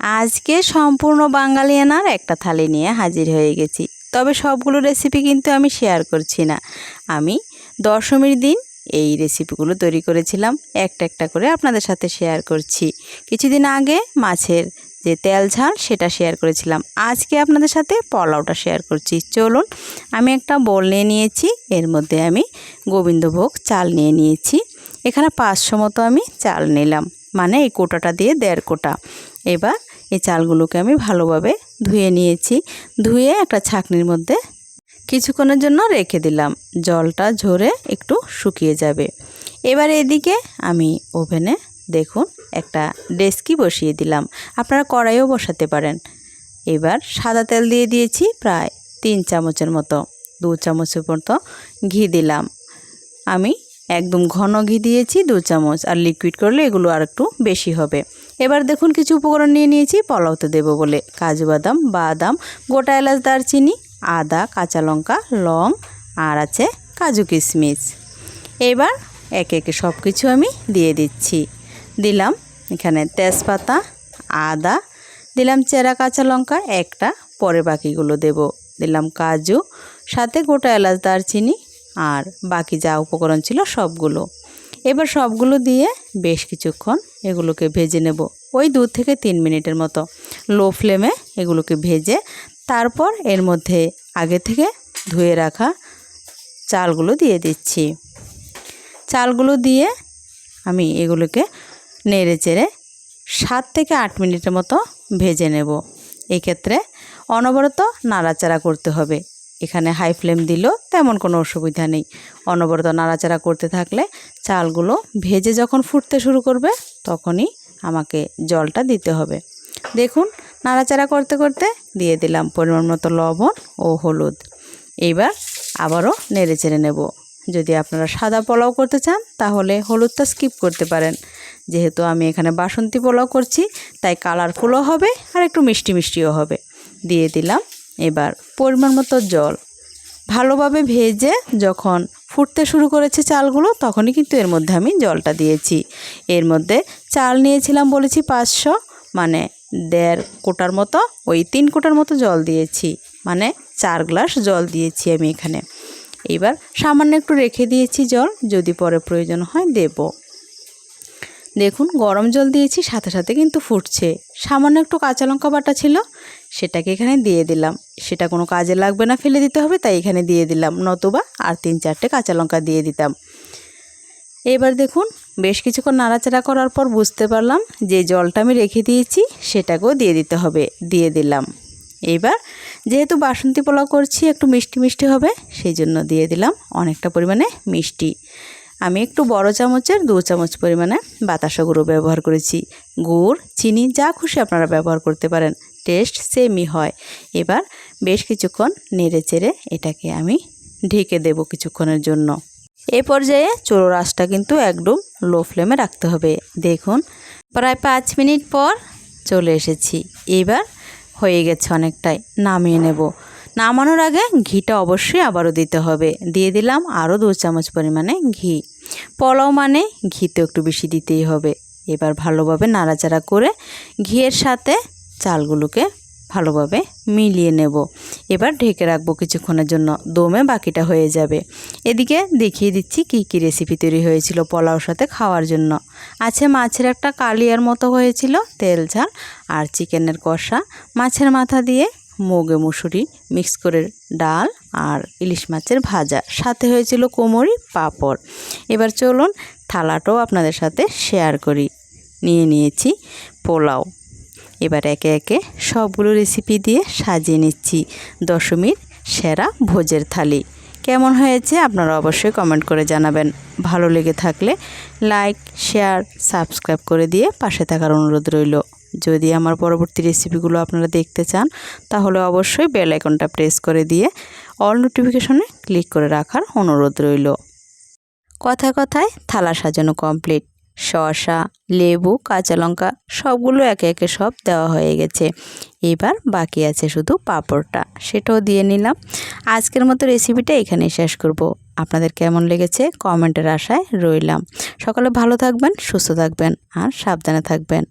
আজকে সম্পূর্ণ বাঙালিয়ানার একটা থালি নিয়ে হাজির হয়ে গেছি। তবে সবগুলো রেসিপি কিন্তু আমি শেয়ার করছি না। আমি দশমীর দিন এই রেসিপিগুলো তৈরি করেছিলাম, একটা একটা করে আপনাদের সাথে শেয়ার করছি। কিছুদিন আগে মাছের যে তেল ঝাল, সেটা শেয়ার করেছিলাম। আজকে আপনাদের সাথে পোলাওটা শেয়ার করছি। চলুন, আমি একটা বোল নিয়ে নিয়েছি, এর মধ্যে আমি গোবিন্দভোগ চাল নিয়ে নিয়েছি। এখানে পাঁচশো মতো আমি চাল নিলাম মানে এই কোটাটা দিয়ে দেড় কোটা। এবার এই চালগুলোকে আমি ভালোভাবে ধুয়ে নিয়েছি। ধুয়ে একটা ছাকনির মধ্যে কিছুক্ষণের জন্য রেখে দিলাম। জলটা ঝরে একটু শুকিয়ে যাবে। এবার এদিকে আমি ওভেনে দেখুন একটা ডেস্কি বসিয়ে দিলাম। আপনারা কড়াইও বসাতে পারেন। এবার সাদা তেল দিয়ে দিয়েছি প্রায় তিন চামচের মতো, দু চামচের মতো ঘি দিলাম। আমি একদম ঘন ঘি দিয়েছি দু চামচ, আর লিকুইড করলে এগুলো আর একটু বেশি হবে। এবার দেখুন কিছু উপকরণ নিয়ে নিয়েছি পোলাওতে দেবো বলে। কাজু বাদাম বাদাম, গোটা এলাচ, দারচিনি, আদা, কাঁচা লঙ্কা, লং, আর আছে কাজু কিশমিশ। এবার একে একে সব কিছু আমি দিয়ে দিচ্ছি। দিলাম এখানে তেজপাতা, আদা, দিলাম চেরা কাঁচা লঙ্কা, একটা, পরে বাকিগুলো দেব। দিলাম কাজু, সাথে গোটা এলাচ, দারচিনি, আর বাকি যা উপকরণ ছিল সবগুলো। এবার সবগুলো দিয়ে বেশ কিছুক্ষণ এগুলোকে ভেজে নেব। ওই দু থেকে তিন মিনিটের মতো লো ফ্লেমে এগুলোকে ভেজে তারপর এর মধ্যে আগে থেকে ধুয়ে রাখা চালগুলো দিয়ে দিচ্ছি। চালগুলো দিয়ে আমি এগুলোকে নেড়ে চেড়ে সাত থেকে আট মিনিটের মতো ভেজে নেব। এক্ষেত্রে অনবরত নাড়াচাড়া করতে হবে। এখানে হাই ফ্লেম দিল তেমন কোনো অসুবিধা নেই। অনবরত নাড়াচাড়া করতে থাকলে চালগুলো ভেজে যখন ফুটতে শুরু করবে, তখনই আমাকে জলটা দিতে হবে। দেখুন, নাড়াচাড়া করতে করতে দিয়ে দিলাম পরিমাণ মতো লবণ ও হলুদ। এইবার আবারও নেড়ে চেড়ে নেব। যদি আপনারা সাদা পোলাও করতে চান, তাহলে হলুদটা স্কিপ করতে পারেন। যেহেতু আমি এখানে বাসন্তী পোলাও করছি, তাই কালারফুলও হবে আর একটু মিষ্টি মিষ্টিও হবে। দিয়ে দিলাম এবার পরিমাণ মতো জল। ভালোভাবে ভেজে যখন ফুটতে শুরু করেছে চালগুলো, তখনই কিন্তু এর মধ্যে আমি জলটা দিয়েছি। এর মধ্যে চাল নিয়েছিলাম বলেছি পাঁচশো মানে দেড় কোটার মতো, ওই তিন কোটার মতো জল দিয়েছি। মানে চার গ্লাস জল দিয়েছি আমি এখানে। এবার সামান্য একটু রেখে দিয়েছি জল, যদি পরে প্রয়োজন হয় দেব। দেখুন, গরম জল দিয়েছি, সাথে সাথে কিন্তু ফুটছে। সামান্য একটু কাঁচা লঙ্কা বাটা ছিল সেটাকে এখানে দিয়ে দিলাম। সেটা কোনো কাজে লাগবে না ফেলে দিতে হবে, তাই এখানে দিয়ে দিলাম। নতুবা আর তিন চারটে কাঁচা লঙ্কা দিয়ে দিতাম। এবার দেখুন, বেশ কিছুক্ষণ নাড়াচাড়া করার পর বুঝতে পারলাম যে জলটা আমি রেখে দিয়েছি, সেটাকেও দিয়ে দিতে হবে। দিয়ে দিলাম। এবার যেহেতু বাসন্তী পোলাও করছি, একটু মিষ্টি মিষ্টি হবে, সেই জন্য দিয়ে দিলাম অনেকটা পরিমাণে মিষ্টি। আমি একটু বড় চামচের দু চামচ পরিমাণে বাতাসা গুঁড়ো ব্যবহার করেছি। গুড়, চিনি, যা খুশি আপনারা ব্যবহার করতে পারেন। টেস্ট সেমই হয়। এবার বেশ কিছুক্ষণ নেড়ে চেড়ে এটাকে আমি ঢেকে দেব কিছুক্ষণের জন্য। এ পর্যায়ে চুলো রাসটা কিন্তু একদম লো ফ্লেমে রাখতে হবে। দেখুন, প্রায় পাঁচ মিনিট পর চলে এসেছি। এবার হয়ে গেছে অনেকটাই, নামিয়ে নেব। নামানোর আগে ঘিটা অবশ্যই আবারও দিতে হবে। দিয়ে দিলাম আরও দু চামচ পরিমাণে ঘি। পোলাও মানে ঘি তো একটু বেশি দিতেই হবে। এবার ভালোভাবে নাড়াচাড়া করে ঘিয়ের সাথে চালগুলোকে ভালোভাবে মিলিয়ে নেব। এবার ঢেকে রাখব কিছুক্ষণের জন্য। দমে বাকিটা হয়ে যাবে। এদিকে দেখিয়ে দিচ্ছি কি কি রেসিপি তৈরি হয়েছিল পোলাওর সাথে খাওয়ার জন্য। আছে মাছের একটা কালিয়ার মতো হয়েছিল, তেল, ঝাল আর চিকেনের কষা। মাছের মাথা দিয়ে মুগে মুসুরি মিক্স করে ডাল আর ইলিশ মাছের ভাজা। সাথে হয়েছিল কোমরি পাঁপড়। এবার চলুন থালাটাও আপনাদের সাথে শেয়ার করি। নিয়ে নিয়েছি পোলাও। এবার একে একে সবগুলো রেসিপি দিয়ে সাজিয়ে নিচ্ছি। দশমীর সেরা ভোজের থালি। কেমন হয়েছে আপনারা অবশ্যই কমেন্ট করে জানাবেন। ভালো লেগে থাকলে লাইক শেয়ার সাবস্ক্রাইব করে দিয়ে পাশে থাকার অনুরোধ রইল। যদি আমার পরবর্তী রেসিপিগুলো আপনারা দেখতে চান, তাহলে অবশ্যই বেল আইকনটা প্রেস করে দিয়ে অল নোটিফিকেশনে ক্লিক করে রাখার অনুরোধ রইল। কথায় কথায় থালা সাজানো কমপ্লিট শসা, লেবু, কাঁচা লঙ্কা সবগুলো একে একে সব দেওয়া হয়ে গেছে। এবার বাকি আছে শুধু পাঁপড়টা, সেটাও দিয়ে নিলাম। আজকের মতো রেসিপিটা এখানেই শেষ করব। আপনাদের কেমন লেগেছে কমেন্টের আশায় রইলাম। সকলে ভালো থাকবেন, সুস্থ থাকবেন আর সাবধানে থাকবেন।